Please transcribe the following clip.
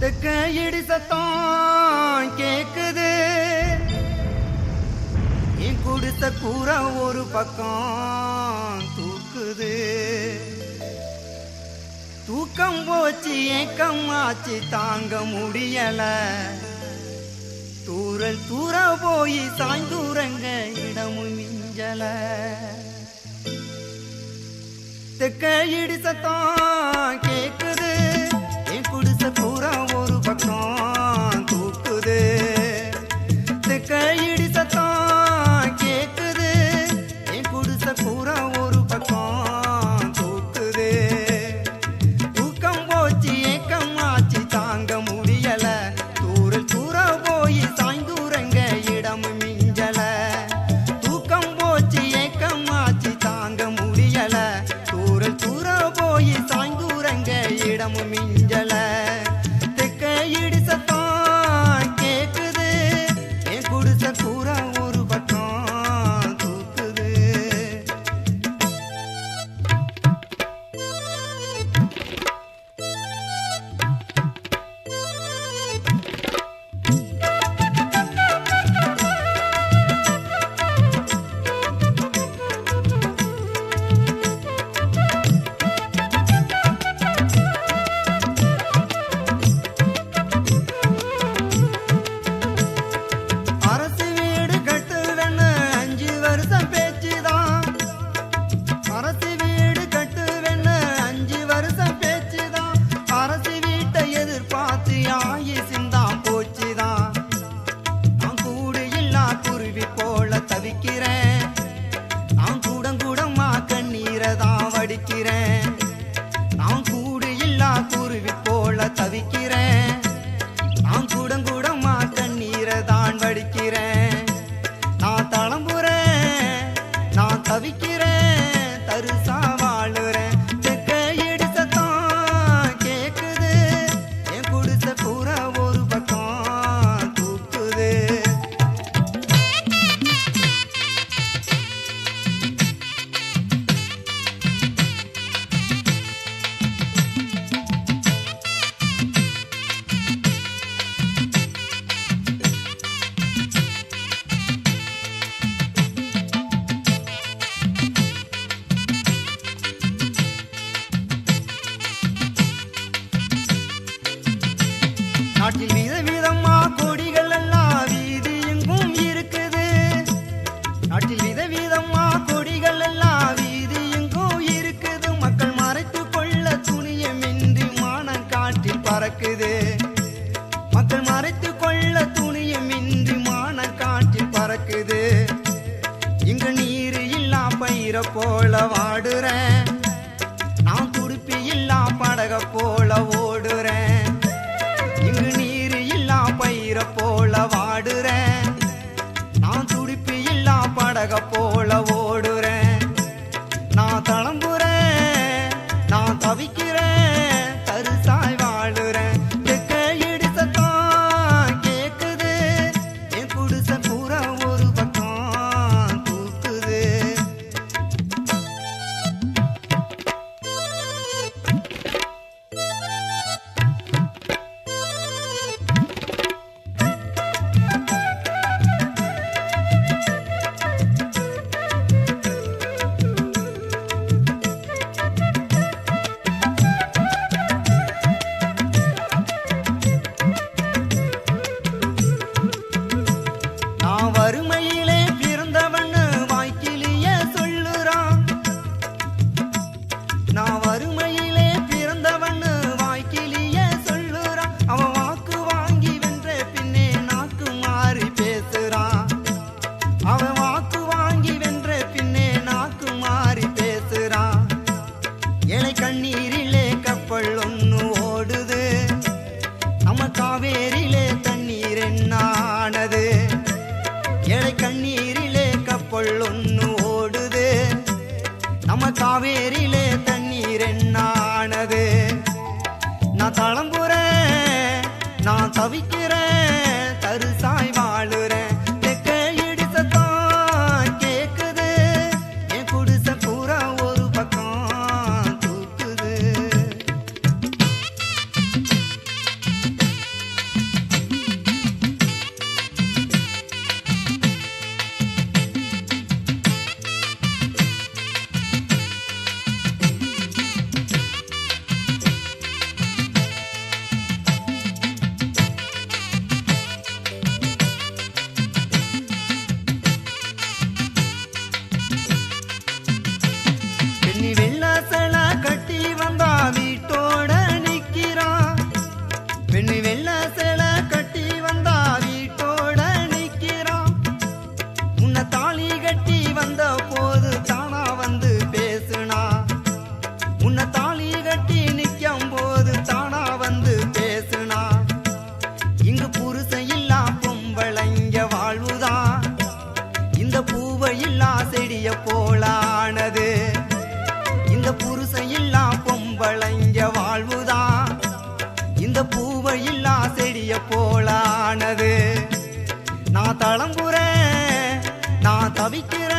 தெக்க இடி சத்தம் கேக்குது. என் குடித்த கூற ஒரு பக்கம் தூக்குது. தூக்கம் போச்சு ஏக்கம் ஆச்சு தாங்க முடியல. தூரல் தூர போய் சாய்ந்தூரங்க இடமும் மிஞ்சல. தெக்க இடி சத்தம் நினைக்கிறேன் பறக்குது மக்கள் மறைத்து கொள்ள துணியும் இன்றி மான காற்றில் பறக்குது. இங்கு நீர் இல்லா பயிர போல வாடுற நான் துடுப்பி இல்லா படக போ காவேரிலே தண்ணீர் என்னானது? ஏழை கண்ணீரிலே கப்பல் ஒன்று ஓடுது. நம்ம காவேரிலே தண்ணீர் என்னானது? நான் தளம்புறேன் நான் தவிக்கிறேன். நான் தளம்புறேன் நான் தவிக்கிறேன்.